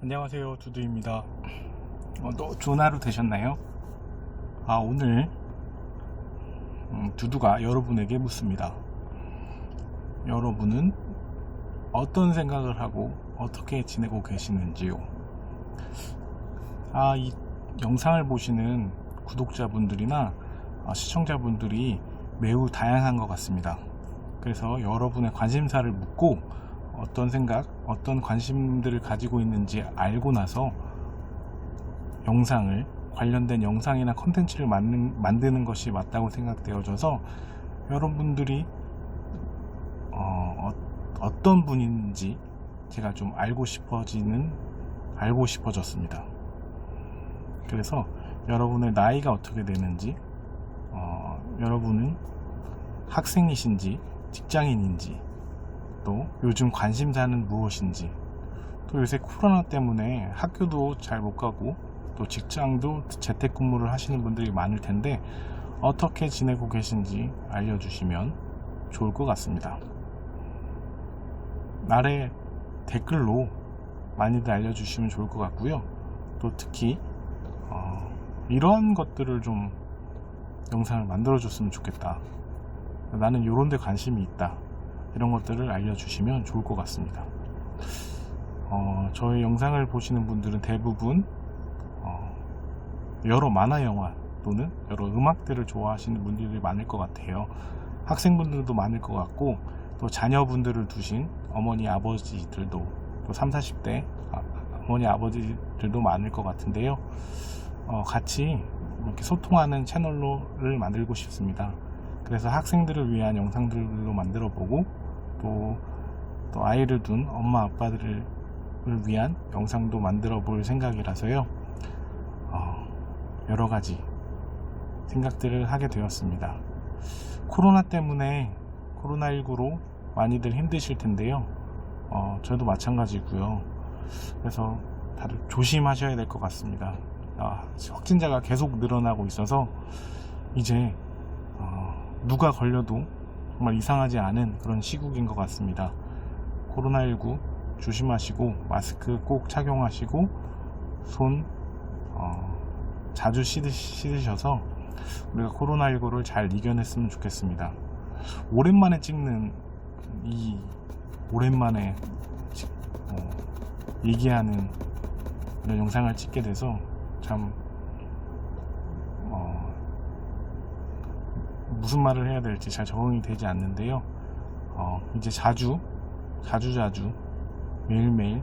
안녕하세요 두두입니다 어, 또 좋은 하루 되셨나요? 아 오늘 음, 두두가 여러분에게 묻습니다 여러분은 어떤 생각을 하고 어떻게 지내고 계시는지요? 아 이 영상을 보시는 구독자분들이나 아, 시청자분들이 매우 다양한 것 같습니다 그래서 여러분의 관심사를 묻고 어떤 생각, 어떤 관심들을 가지고 있는지 알고 나서 영상을 관련된 영상이나 컨텐츠를 만든, 만드는 것이 맞다고 생각되어져서 여러분들이 어, 떤 분인지 제가 좀 알고 싶어지는 알고 싶어졌습니다. 그래서 여러분의 나이가 어떻게 되는지 어, 여러분은 학생이신지 직장인인지 또 요즘 관심사는 무엇인지 또 요새 코로나 때문에 학교도 잘 못 가고 또 직장도 재택근무를 하시는 분들이 많을 텐데 어떻게 지내고 계신지 알려주시면 좋을 것 같습니다. 아래 댓글로 많이들 알려주시면 좋을 것 같고요. 또 특히 어, 이런 것들을 좀 영상을 만들어줬으면 좋겠다. 나는 이런 데 관심이 있다. 이런 것들을 알려주시면 좋을 것 같습니다. 어, 저의 영상을 보시는 분들은 대부분 어, 여러 만화 영화 또는 여러 음악들을 좋아하시는 분들이 많을 것 같아요. 학생분들도 많을 것 같고 또 자녀분들을 두신 어머니 아버지들도 또 3, 40대 아, 어머니 아버지들도 많을 것 같은데요. 어, 같이 이렇게 소통하는 채널로를 만들고 싶습니다. 그래서 학생들을 위한 영상들로 만들어 보고 또, 또 아이를 둔 엄마 아빠들을 위한 영상도 만들어 볼 생각이라서요. 어, 여러 가지 생각들을 하게 되었습니다. 코로나 때문에 코로나19로 많이들 힘드실 텐데요. 어, 저도 마찬가지고요. 그래서 다들 조심하셔야 될 것 같습니다. 아, 확진자가 계속 늘어나고 있어서 이제 어, 누가 걸려도 정말 이상하지 않은 그런 시국인 것 같습니다. 코로나19 조심하시고 마스크 꼭 착용하시고 손 어, 자주 씻으, 씻으셔서 우리가 코로나19를 잘 이겨냈으면 좋겠습니다. 오랜만에 찍는 이 오랜만에 어, 얘기하는 이런 영상을 찍게 돼서 참 어, 무슨 말을 해야 될지 잘 적응이 되지 않는데요. 어, 이제 자주, 자주 자주 매일매일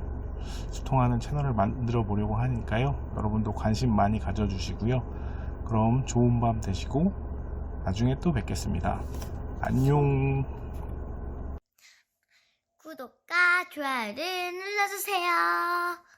소통하는 채널을 만들어 보려고 하니까요. 여러분도 관심 많이 가져주시고요. 그럼 좋은 밤 되시고 나중에 또 뵙겠습니다. 안녕. 구독과 좋아요를 눌러주세요.